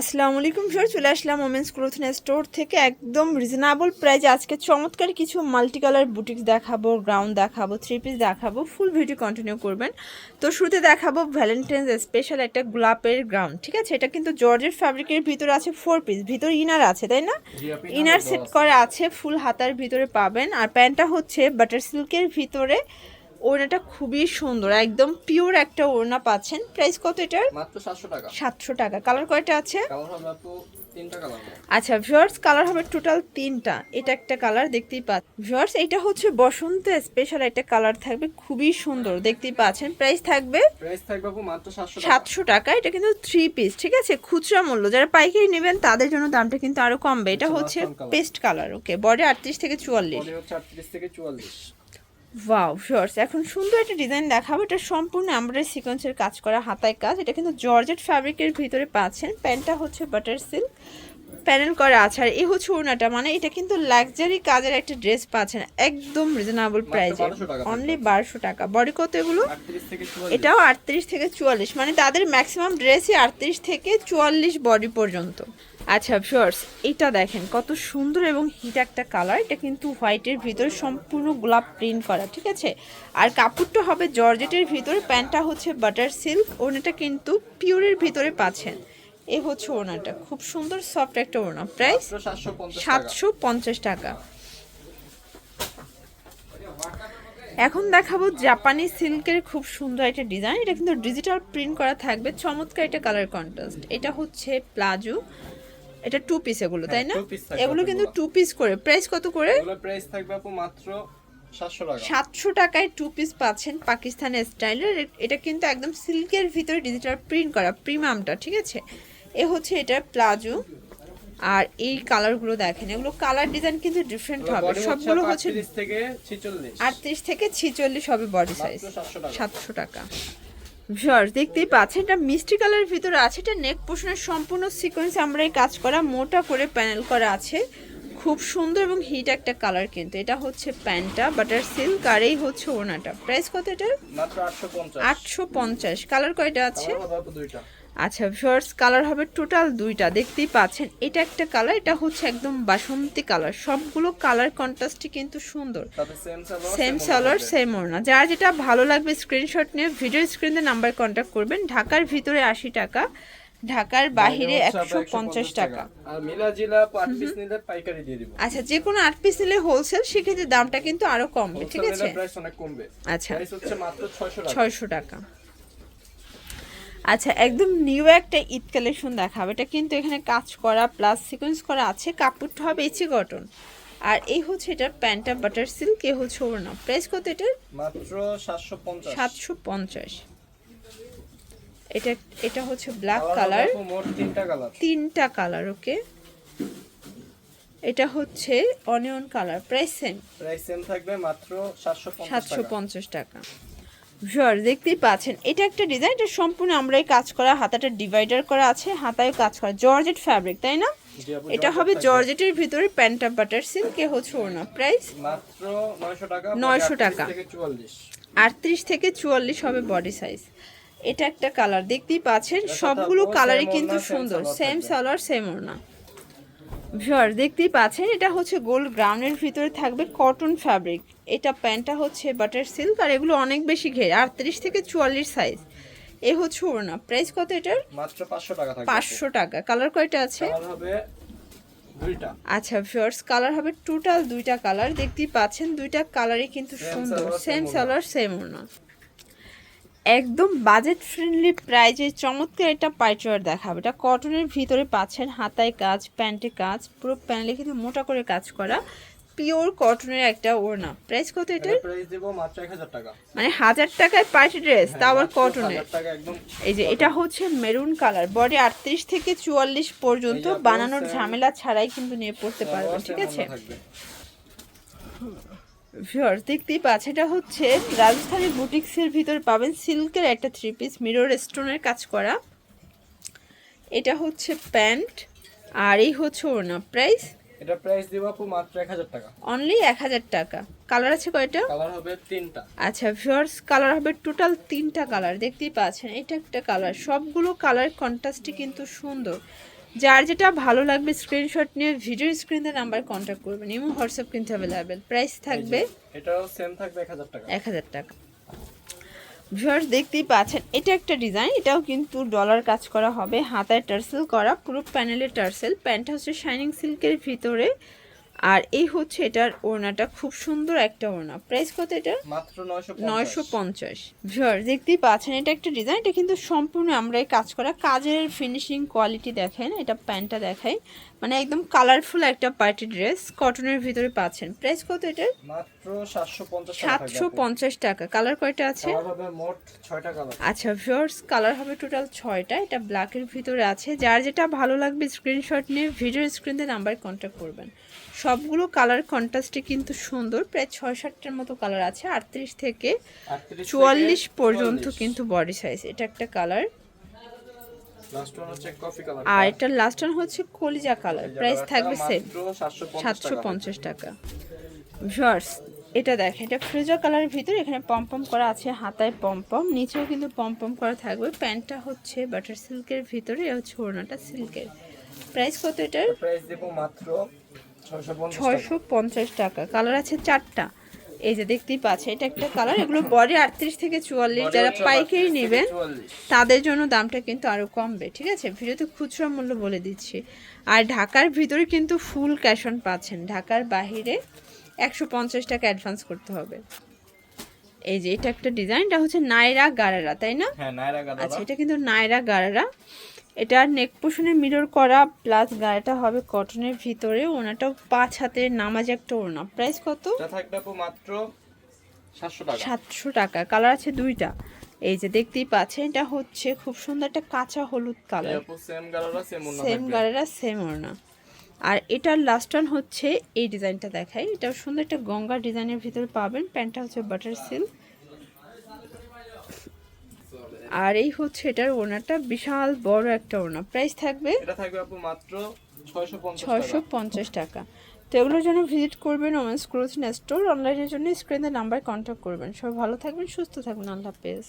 আসসালামু আলাইকুম স্যার চলে আসলাম ওমেন্স ক্লোথিং স্টোর থেকে একদম রিজনেবল প্রাইস আজকে চমৎকার কিছু মাল্টি কালার বুটিক্স দেখাবো গ্রাউন্ড দেখাবো থ্রি পিস দেখাবো ফুল ভিডিও কন্টিনিউ করবেন। তো শুরুতে দেখাবো ভ্যালেন্টাইন্স স্পেশাল একটা গোলাপের গ্রাউন্ড ঠিক আছে? এটা কিন্তু জর্জের ফ্যাব্রিকের ভিতরে আছে ফোর পিস ভিতরে ইনার আছে তাই না? ইনার সেট করা আছে ফুল হাতার ভিতরে পাবেন। আর প্যান্টটা হচ্ছে বাটার সিল্কের ভিতরে ওড়নাটা খুবই সুন্দর একদম পিওর একটা ওড়না পাচ্ছেন। প্রাইস কত এটার? মাত্র সাতশো টাকা। সাতশো টাকা। কালার কয়টা আছে? কালার হবে আপু তিনটা কালার আচ্ছা ভিউয়ার্স কালার হবে টোটাল তিনটা। এটা একটা কালার দেখতেই পাচ্ছেন ভিউয়ার্স এটা হচ্ছে বসন্ত স্পেশাল একটা কালার থাকবে খুবই সুন্দর দেখতেই পাচ্ছেন। প্রাইস থাকবে প্রাইস থাকবে আপু মাত্র সাতশো টাকা। সাতশো টাকা এটা কিন্তু থ্রি পিস ঠিক আছে? খুচরা মূল্য। যারা পাইকারি নেবেন তাদের জন্য দামটা কিন্তু আরও কমবে। এটা হচ্ছে পেস্ট কালার ওকে বডি আটত্রিশ থেকে চুয়াল্লিশ। বডি হচ্ছে আটত্রিশ থেকে চুয়াল্লিশ। ওয়াও শিওর্স এখন সুন্দর একটা ডিজাইন দেখাবো। এটা সম্পূর্ণ আমরা সিকোয়েন্সের কাজ করা হাতায় কাজ। এটা কিন্তু জর্জেট ফ্যাব্রিকের ভিতরে পাচ্ছেন। প্যান্টটা হচ্ছে বাটার সিল্ক প্যানেল করা আছে। আর এই হচ্ছে ওড়নাটা মানে এটা কিন্তু লাক্সারি কাজের একটা ড্রেস পাচ্ছেন। একদম রিজনেবল প্রাইসে অনলি বারোশো টাকা বডি কত এগুলো? এটাও আটত্রিশ থেকে চুয়াল্লিশ। মানে তাদের ম্যাক্সিমাম ড্রেসই আটত্রিশ থেকে চুয়াল্লিশ বডি পর্যন্ত। আচ্ছা শর্টস এটা দেখেন কত সুন্দর এবং হিট একটা কালার এটা কিন্তু হোয়াইটের ভিতরে সম্পূর্ণ গোলাপ প্রিন্ট করা ঠিক আছে? আর কাপড়টা হবে জর্জেটের ভিতরে প্যান্টটা হচ্ছে বাটার সিল্ক ওনাটা কিন্তু পিওরের ভিতরে পাচ্ছেন। এ হচ্ছে ওনাটা খুব সুন্দর সফট একটা ওনা প্রাইস সাতশো পঞ্চাশ টাকা। সাতশো পঞ্চাশ টাকা। এখন দেখাবো জাপানি সিল্কের খুব সুন্দর একটা ডিজাইন এটা কিন্তু ডিজিটাল প্রিন্ট করা থাকবে চমৎকার একটা কালার কন্ট্রাস্ট এটা হচ্ছে প্লাজো। এটা টু পিস এগুলো তাই না? হ্যাঁ, piece থাকবে এগুলো কিন্তু। টু পিস করে। প্রাইস কত করে? এগুলো প্রাইস থাকবে আপু মাত্র সাতশো টাকা। সাতশো টাকায় টু পিস পাচ্ছেন পাকিস্তানের স্টাইলের। এটা কিন্তু একদম সিল্কের ভিতরে ডিজিটাল প্রিন্ট করা প্রিমিয়ামটা ঠিক আছে? এ হচ্ছে এটা প্লাজো। আর এই কালারগুলো দেখেন এগুলো কালার ডিজাইন কিন্তু ডিফারেন্ট হবে। সবগুলো হচ্ছে আটত্রিশ থেকে ছিচল্লিশ। হবে বডি সাইজ সাতশো টাকা। ভিউয়ার্স দেখতেই পাচ্ছেন এটা মিষ্টি কালারের ভিতরে আছে এটা নেক পোষণের সম্পূর্ণ সিকোয়েন্স আমরা এই কাজ করা মোটা করে প্যানেল করা আছে। খুব সুন্দর এবং হিট একটা কালার কিন্তু এটা হচ্ছে প্যান্টটা বাটার সিল্ক আর এই হচ্ছে ওনাটা প্রাইস কত এটা মাত্র আটশো পঞ্চাশ। আটশো পঞ্চাশ। কালার কয়টা আছে? আচ্ছা ভিউয়ার্স কালার হবে টোটাল দুইটা। দেখতেই পাচ্ছেন এটা একটা কালার এটা হচ্ছে একদম বাসন্তী কালার সবগুলো কালার কন্ট্রাস্টই কিন্তু সুন্দর। সেম সালোয়ার সেম ওড়না যার যেটা ভালো লাগবে স্ক্রিনশট নিয়ে ভিডিও স্ক্রিনে নাম্বার কন্ট্যাক্ট করবেন। ঢাকার ভিতরে আশি টাকা ঢাকার বাহিরে একশো পঞ্চাশ টাকা। আর মিলা জিলা আট পিস নিলে পাইকারি দিয়ে দিব। আচ্ছা যে কোনো আট পিস নিলে হোলসেল সেক্ষেত্রে দামটা কিন্তু আরও কমবে ঠিক আছে? প্রাইস অনেক কমবে। আচ্ছা। প্রাইস হচ্ছে মাত্র ছয়শো টাকা। ছয়শো টাকা। আচ্ছা একদম নিউ একটা ঈদ কালেকশন দেখাবে। এটা কিন্তু এখানে কাজ করা প্লাস সিকোয়েন্স করা আছে কাপড়টা হবে ইচি কটন আর এই হচ্ছে এটা প্যান্টটা বাটার সিল্ক এ হচ্ছে ওড়না। প্রাইস কত এটার? মাত্র সাতশো পঞ্চাশ। সাতশো পঞ্চাশ। এটা এটা হচ্ছে ব্ল্যাক কালার তিনটা কালার তিনটা কালার ওকে এটা হচ্ছে onion colour price same price same থাকবে মাত্র সাতশো পঞ্চাশ সাতশো টাকা পঞ্চাশ টাকা। ভিউয়ার দেখতেই পাচ্ছেন এটা একটা ডিজাইন এটা সম্পূর্ণ আমরাই কাজ করা হাতাটা ডিভাইডার করা আছে হাতায় কাজ করা জর্জেট ফ্যাব্রিক তাই না? এটা হবে জর্জেটের ভিতরে প্যান্টা বাটার সিল্ক হচ্ছে ওড়না। প্রাইস মাত্র নয়শো টাকা 900 টাকা। থেকে চুয়াল্লিশ। আটত্রিশ থেকে চুয়াল্লিশ হবে বডি সাইজ এটা একটা কালার দেখতেই পাচ্ছেন সবগুলো কালারই কিন্তু সুন্দর সেম। সালোয়ার সেম ওড়না। ভিউয়ার দেখতেই পাচ্ছেন এটা হচ্ছে গোল্ড গ্রাউন্ডের ভিতরে থাকবে কটন ফ্যাব্রিক। এটা প্যান্টটা হচ্ছে বাটার সিল্ক আর এগুলো অনেক বেশি ঘের আটত্রিশ থেকে চুয়াল্লিশ সাইজ। এ হচ্ছে ওড়না। প্রাইস কত এটার? মাত্র পাঁচশো টাকা পাঁচশো টাকা। কালার কয়টা আছে? আচ্ছা ভিউয়ার্স কালার হবে টোটাল দুইটা কালার। দেখতেই পাচ্ছেন দুইটা কালারই কিন্তু সুন্দর। সেম। সালোয়ার সেম ওড়না। একদম বাজেট ফ্রেন্ডলি প্রাইজে চমৎকার একটা পাইচওয়ার দেখাবে। এটা কটনের ভিতরে পাচ্ছেন হাতায় কাজ প্যান্টে কাজ পুরো প্যান্টে কিন্তু মোটা করে কাজ করা পিওর কটনের একটা ওড়না। প্রাইস কত এটা প্রাইস দেব মাত্র এক হাজার টাকা। মানে হাজার টাকায় পার্টি ড্রেস তা আবার কটনের 1000 এই যে এটা হচ্ছে মেরুন কালার বডি আটত্রিশ থেকে চুয়াল্লিশ পর্যন্ত বানানোর ঝামেলা ছাড়াই কিন্তু নিয়ে পড়তে পারবেন ঠিক আছে? ভিউয়ার্স দেখতেই পাচ্ছেন এটা হচ্ছে রাজস্থানী বুটিক্সের ভিতর পাবেন সিল্কের একটা থ্রি পিস মিরর স্টোনের কাজ করা। এটা হচ্ছে প্যান্ট আর এই হচ্ছে ওনা প্রাইস এটা প্রাইস দিব আপু মাত্র এক হাজার টাকা। অনলি এক হাজার টাকা। কালার আছে কয়টা? কালার হবে তিনটা। আচ্ছা ভিউয়ার্স কালার হবে টোটাল তিনটা কালার দেখতেই পাচ্ছেন এটা একটা কালার সবগুলো কালার কন্ট্রাস্টই কিন্তু সুন্দর। যার যেটা ভালো লাগবে স্ক্রিনশট নিয়ে ভিডিও স্ক্রিনে নাম্বার কন্ট্যাক্ট করবেন। এবং হোয়াটসঅ্যাপ কিন্তু অ্যাভেলেবেল প্রাইস থাকবে এটাও সেম থাকবে এক হাজার টাকা। এক হাজার টাকা। ভিউয়ার্স দেখতেই পাচ্ছেন এটা একটা ডিজাইন এটাও কিন্তু ডলার কাজ করা হবে। হাতায় টার্সেল করা পুরো প্যানেলে টার্সেল। প্যান্ট হাউসের শাইনিং সিল্কের ভিতরে আর এই হচ্ছে এটার ওড়নাটা খুব সুন্দর একটা ওড়না। প্রাইস কত এটা? মাত্র পঞ্চাশ। ভিওর দেখতেই পাচ্ছেন এটা একটা ডিজাইন এটা কিন্তু সম্পূর্ণ আমরা এই কাজ করা। কাজের ফিনিশিং কোয়ালিটি দেখেন এটা প্যান্টটা দেখাই মানে একদম কালারফুল একটা পার্টি ড্রেস কটনের ভিতরে পাচ্ছেন। প্রাইস কত এটার? মাত্র সাতশো পঞ্চাশ টাকা কালার কয়টা আছে? হবে মোট ছয়টা কালার আচ্ছা ভিউয়ার্স কালার হবে টোটাল ছয়টা। এটা ব্ল্যাকের ভিতরে আছে। যার যেটা ভালো লাগবে স্ক্রিনশট নিয়ে ভিডিও স্ক্রিনে নাম্বার কন্ট্যাক্ট করবেন। সবগুলো কালার কন্ট্রাস্টে কিন্তু সুন্দর। প্রায় ছয় সাতটার মতো কালার আছে। আটত্রিশ থেকে চুয়াল্লিশ পর্যন্ত কিন্তু বডি সাইজ এটা একটা কালার আর এটার লাস্ট ওয়ান হচ্ছে কলিজা কালার প্রাইস থাকবে সেম সাতশো পঞ্চাশ টাকা। ভিউয়ার্স এটা দেখেন এটা ফ্রিজা কালারের ভিতরে এখানে পম্পম করা আছে হাতায় পম্পম নিচেও কিন্তু পম্পম করা থাকবে। প্যান্টটা হচ্ছে বাটার সিল্কের ভিতরে হচ্ছে ওড়নাটা সিল্কের প্রাইস কত এটার? প্রাইস দেবো মাত্র ছয়শো পঞ্চাশ টাকা। কালার আছে চারটা। এই যে দেখতেই পাচ্ছে এটা একটা কালার এগুলো বডি আটত্রিশ থেকে চুয়াল্লিশ যারা পাইকারি নেবেন তাদের জন্য দামটা কিন্তু আরও কমবে ঠিক আছে? ভিডিওতে খুচরা মূল্য বলে দিচ্ছি। আর ঢাকার ভিতরে কিন্তু ফুল ক্যাশ অন পাচ্ছেন ঢাকার বাহিরে একশো পঞ্চাশ টাকা অ্যাডভান্স করতে হবে। এই যে এটা একটা ডিজাইনটা হচ্ছে নাইরা গারারা তাই না? হ্যাঁ নায়রা আচ্ছা এটা কিন্তু নাইরা গারারা। এটা নেক পোষণে মিরর করা প্লাস গাড়াটা হবে কটনের ভিতরে। ওনাটাও পাঁচ হাতের নামাজ একটা ওড়না। প্রাইস কত? থাকবে মাত্র সাতশো টাকা। কালার আছে দুইটা। এই যে দেখতেই পাচ্ছেন এটা হচ্ছে খুব সুন্দর একটা কাঁচা হলুদ কালার সেম গাড়েরা সেম ওড়না আর এটার লাস্ট ওয়ান হচ্ছে এই ডিজাইনটা দেখাই। এটা সুন্দর একটা গঙ্গা ডিজাইনের ভিতরে পাবেন। প্যান্টটা হচ্ছে বাটার সিল্ক আর এই হচ্ছে এটার ওনারটা বিশাল বড় একটা ওনার প্রাইস থাকবে এটা থাকবে আপু মাত্র ছয়শো পঞ্চাশ ছয়শো পঞ্চাশ টাকা। তো এগুলোর জন্য ভিজিট করবেন ওমেন্স ক্লোথ স্টোর। অনলাইনের জন্য স্ক্রিনে নাম্বার কন্ট্যাক্ট করবেন। সবাই ভালো থাকবেন সুস্থ থাকবেন। আল্লাহ হাফেজ।